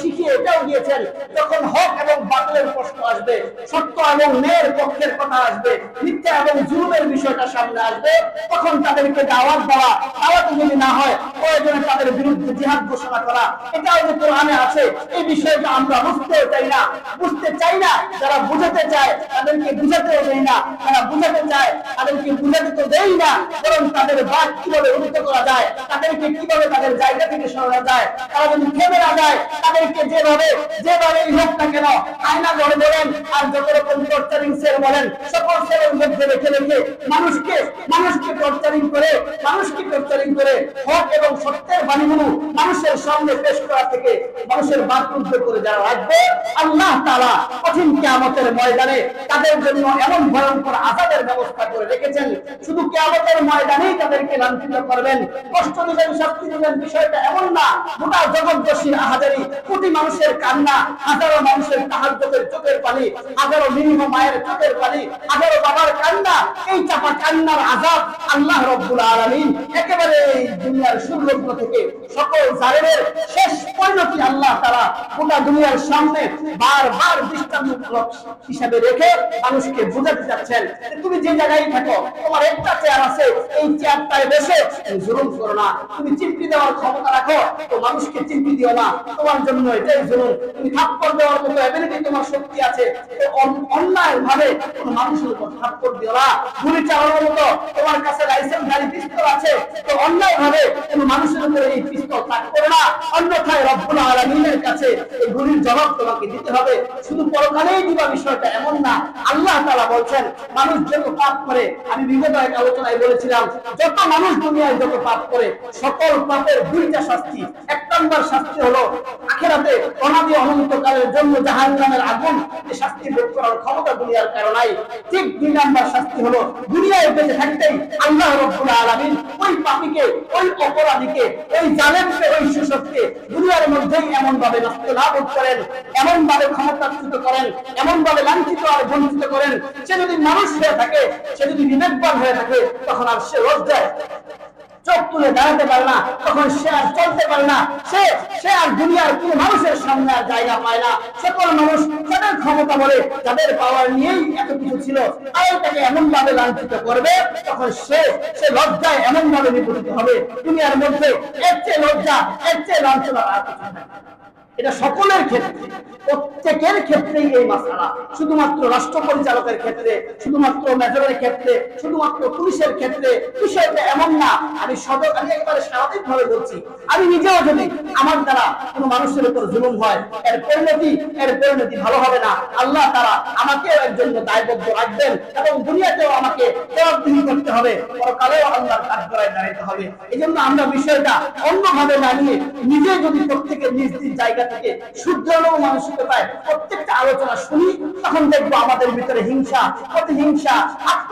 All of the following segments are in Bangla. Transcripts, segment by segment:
শিখিয়ে দিয়েছেন এবং প্রশ্ন আসবে কথা আসবে জুলুমের বিষয়টা সামনে আসবে, তখন তাদেরকে দাওয়াত দেওয়া, দাওয়াত যদি না হয়, প্রয়োজনে জিহাদ ঘোষণা করা, এটাও যে কোরআনে আছে, এই বিষয়টা আমরা বুঝতে চাই না। বুঝতে চাই না, যারা বুঝাতে চায়, তাদেরকে বুঝাতেও দেই না। যারা বুঝাতে চায়, তাদেরকে বুঝাতে তো দেই না, বরং তাদের বাদ কীভাবে উন্নত করা যায়, তাদেরকে কীভাবে তাদের জায়গা থেকে সরানো যায়, তারা যদি থেমে না যায়, তাদেরকে যেভাবে যেভাবে হোক না কেন, আয়না ধরে বলেন, আর যত রকম টর্চারিং সেল বলেন, সকল সেলের মধ্যে রেখে রেখে মানুষকে মানুষকে টর্চারিং করে, মানুষকে টর্চারিং করে, হক এবং সত্যের বাণীগুলো মানুষের সামনে পেশ করা থেকে মানুষের বাক্যুদ্ধ করে যারা রাখবে আল্লাহ তারা কঠিন কেয়ামতের ময়দানে তাদের জন্য এমন ভয়ঙ্কর আজাদের ব্যবস্থা করে রেখেছেন। শুধু কেয়ামতের ময়দানেই তাদেরকে লাঞ্ছিত করবেন। কষ্ট দিবেন, শক্তি দিবেন, বিষয়টা এমন না। গোটা জগৎবাসীর আহাজারি কোটি মানুষের কান্না, হাজারো মানুষের তাহাজ্জুদের চোখের পানি, হাজারো নিরীহ মায়ের চোখের পানি, হাজারো বাবার কান্না, এই চাপা কান্নার আযাব আল্লাহ রাব্বুল আলামিন একেবারে এই দুনিয়ার সুলগ্ন থেকে সকল জালেমের শেষ পরিণতি আল্লাহ তাআলা গোটা দুনিয়ার সামনে বারবার দৃষ্টান্তমূলক হিসাবে রেখে মানুষকে বোঝাতে চাচ্ছেন তুমি যে জায়গায় থাকো, তোমার একটা চেয়ার আছে, এই চেয়ারটায় বসে জুলুম করো না। তুমি চিমটি দেওয়ার ক্ষমতা রাখো, তো মানুষকে চিমটি দিও না। তোমার জন্য এটাই জুলুম। তুমি থাপ্পড় দেওয়ার মতো এবিলিটি তোমার শক্তি আছে। অন্যায় ভাবে কোনো মানুষের উপর থাপ্পড় দিও না। গুলি চালানোর মতো তোমার কাছে লাইসেন্স গাড়ি পিস্তল আছে। তো অন্যায় ভাবে কোনো মানুষের উপরে এই পিস্তল তাক করো না। অন্যথায় রব্বুল আলামিনের কাছে এই গুলির জবাব তোমাকে দিতে হবে। শুধু পরকালেই দিবা বিষয়টা এমন না। আল্লাহ তাআলা বলছেন, মানুষ যত পাপ করে, আমি বিগত এক আলোচনায় বলেছিলাম, যত মানুষ দুনিয়ায় যত পাপ করে, সকল পাপের দুইটা শাস্তি। এক নম্বর শাস্তি হলো আখেরাতে অনাদি অনন্তকালের জন্য জাহান্নামের আগুন শাস্তি ভোগ করার ক্ষমতা দুনিয়ার কারণাই ঠিক দুই নম্বর শাস্তি হলো, দুনিয়ায় বেঁচে থাকতেই আল্লাহ রব্বুল আলামিন ওই পাপীকে, ওই অপরাধীকে, ওই জালেমকে, ওই শোষককে দুনিয়ার মধ্যেই এমন ভাবে নষ্ট লাভ করেন এমন ভাবে ক্ষমতাচ্যুত করেন এমন ভাবে লাঞ্ছিত আর বঞ্চিত করেন। সে যদি মানুষ হয়ে থাকে, সে যদি বিবেকবান হয়ে থাকে, তখন আর সে লজ্জায় চোখ তুলে দাঁড়াতে পারে না, তখন সে আর চলতে পারে না। সে সে আর দুনিয়ার কোন মানুষের সামনে আর জায়গা পায় না। সকল মানুষ তাদের ক্ষমতা বলে তাদের পাওয়ার নিয়েই এত কিছু ছিল আর তাকে এমন ভাবে লাঞ্ছিত করবে, তখন সে সে লজ্জায় এমন ভাবে নিপুণিত হবে। দুনিয়ার মধ্যে এর চেয়ে লজ্জা, এর চেয়ে লাঞ্ছনা আর কিছু নাই। এটা সকলের ক্ষেত্রে, প্রত্যেকের ক্ষেত্রেই এই মাসালা। শুধুমাত্র রাষ্ট্র পরিচালকের ক্ষেত্রে, শুধুমাত্র মেজরের ক্ষেত্রে, শুধুমাত্র পুলিশের ক্ষেত্রে, বিষয়টা এমন না। আমি সদর আমি একেবারে স্বাভাবিক ভাবে বলছি, আমি নিজেও যদি আমার দ্বারা কোনো মানুষের উপর জুলুম হয়, এর পরিণতি এর পরিণতি ভালো হবে না। আল্লাহ তারা আমাকেও এর জন্য দায়বদ্ধ রাখবেন এবং দুনিয়াতেও আমাকে জবাবদিহি করতে হবে। পরকালেও আল্লাহর কাঠগড়ায় দাঁড়াতে হবে। এই আমরা বিষয়টা অন্যভাবে না নিয়ে নিজে যদি প্রত্যেকের নিজ নিজ জায়গা থেকে শুদ্ধালো মানসিকতায় প্রত্যেকটা আলোচনা শুনি তখন দেখব আমাদের ভিতরে হিংসা প্রতিহিংসা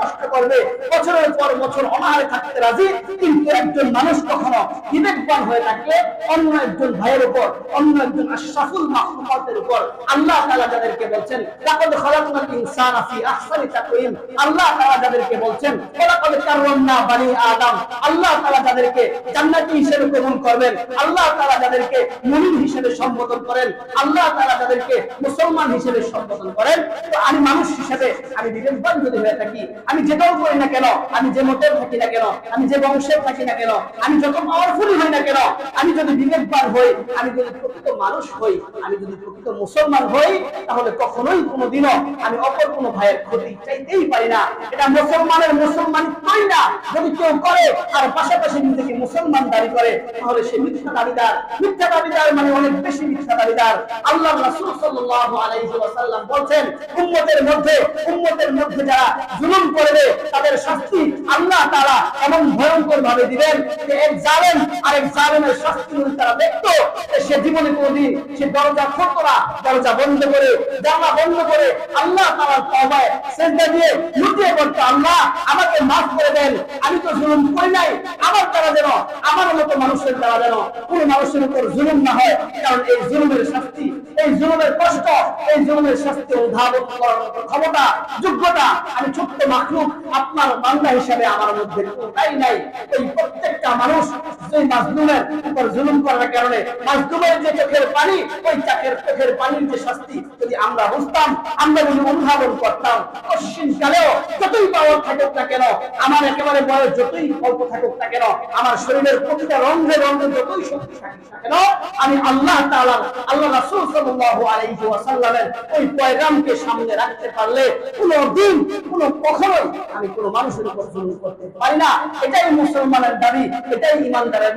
কষ্ট করবে, বছরের পর বছর অনাহারে থাকতে রাজি, কিন্তু একজন মানুষ কখনো বিবেকবান হয়ে থাকলে অন্য একজন ভাইয়ের উপর, অন্য একজন আশরাফুল মাখলুকাতের উপর আল্লাহ তাআলা যাদেরকে বলছেন ফি আহসানি তাকওয়িম আল্লাহ যাদেরকে বলছেন বানি আদম আল্লাহ যাদেরকে জান্নাতি হিসেবে করবেন, আল্লাহ যাদেরকে মুমিন হিসেবে সম্বোধন করেন, আল্লাহ তাআলা যাদেরকে মুসলমান হিসেবে সম্বোধন করেন। তো আমি মানুষ হিসেবে আমি বিবেকবান যদি হয়ে থাকি আমি যে দল করি না কেন? আমি যে মতের থাকি না কেন? আমি যে বংশের থাকি না কেন? আমি যত পাওয়ারফুলি হই না কেন? আমি যদি বিবেকবান হই, আমি যদি প্রকৃত মানুষ হই, আমি যদি প্রকৃত মুসলমান হই, তাহলে কখনোই কোনোদিনও আমি অপর কোনো ভাইয়ের ক্ষতি চাইতেই পারি না। এটা মুসলমানের মুসলমান করি না। যদি কেউ করে আর পাশাপাশি নিজেকে মুসলমান দাবি করে, তাহলে সে মিথ্যা দাবিদার। মিথ্যা দাবিদার মানে অনেক বেশি মিথ্যা দাবিদার। আল্লাহ রাসূল সাল্লাল্লাহু আলাইহি ওয়াসাল্লাম উম্মতের মধ্যে উম্মতের মধ্যে যারা জুলুম করবে, তাদের শাস্তি আল্লাহ তাআলা এমন ভয়ঙ্কর ভাবে দিবেন যে এক শাস্তি যদি তারা সে জীবনে সে দরজা দরজা বন্ধ করে বন্ধ করে আল্লাহ সেজদা দিয়ে লুটিয়ে আল্লাহ, আমাকে মাফ করে দেন, আমি তো জুলুম করি নাই, আমার তারা যেন, আমার মতো মানুষের দ্বারা যেন কোনো মানুষের উপর জুলুম না হয়, কারণ এই জুলুমের শাস্তি এই জুলুমের কষ্ট, এই জুলুমের শাস্তি উদ্ধাবন করার মতো ক্ষমতা, যোগ্যতা আমি ছোট্ট মাখলুক, আপনার বান্দা হিসাবে আমার মধ্যে কোনটাই নাই? এই প্রত্যেকটা মানুষ সেই মাজলুমের উপর জুলুম করার কারণে মাজলুমের যে চোখের পানি, ওই চাকের চোখের পানির যে শাস্তি যদি আমরা বুঝতাম, আমরা যদি উদ্ভাবন করতাম অশ্বিন কালেও যতই পাওয়ার থাকুক না কেন, আমার একেবারে বয়স যতই অল্প থাকুক না কেন, আমার শরীরের প্রতিটা রন্ধে রন্ধে যতই শক্তিশালী থাকুক না কেন, আমি আল্লাহ তাআলা আল্লাহ রাসূল সামনে রাখতে পারলে কোনো আমি কোনো মানুষের উপর করতে পারি না। এটাই মুসলমানের দাবি, এটাই ইমানদারের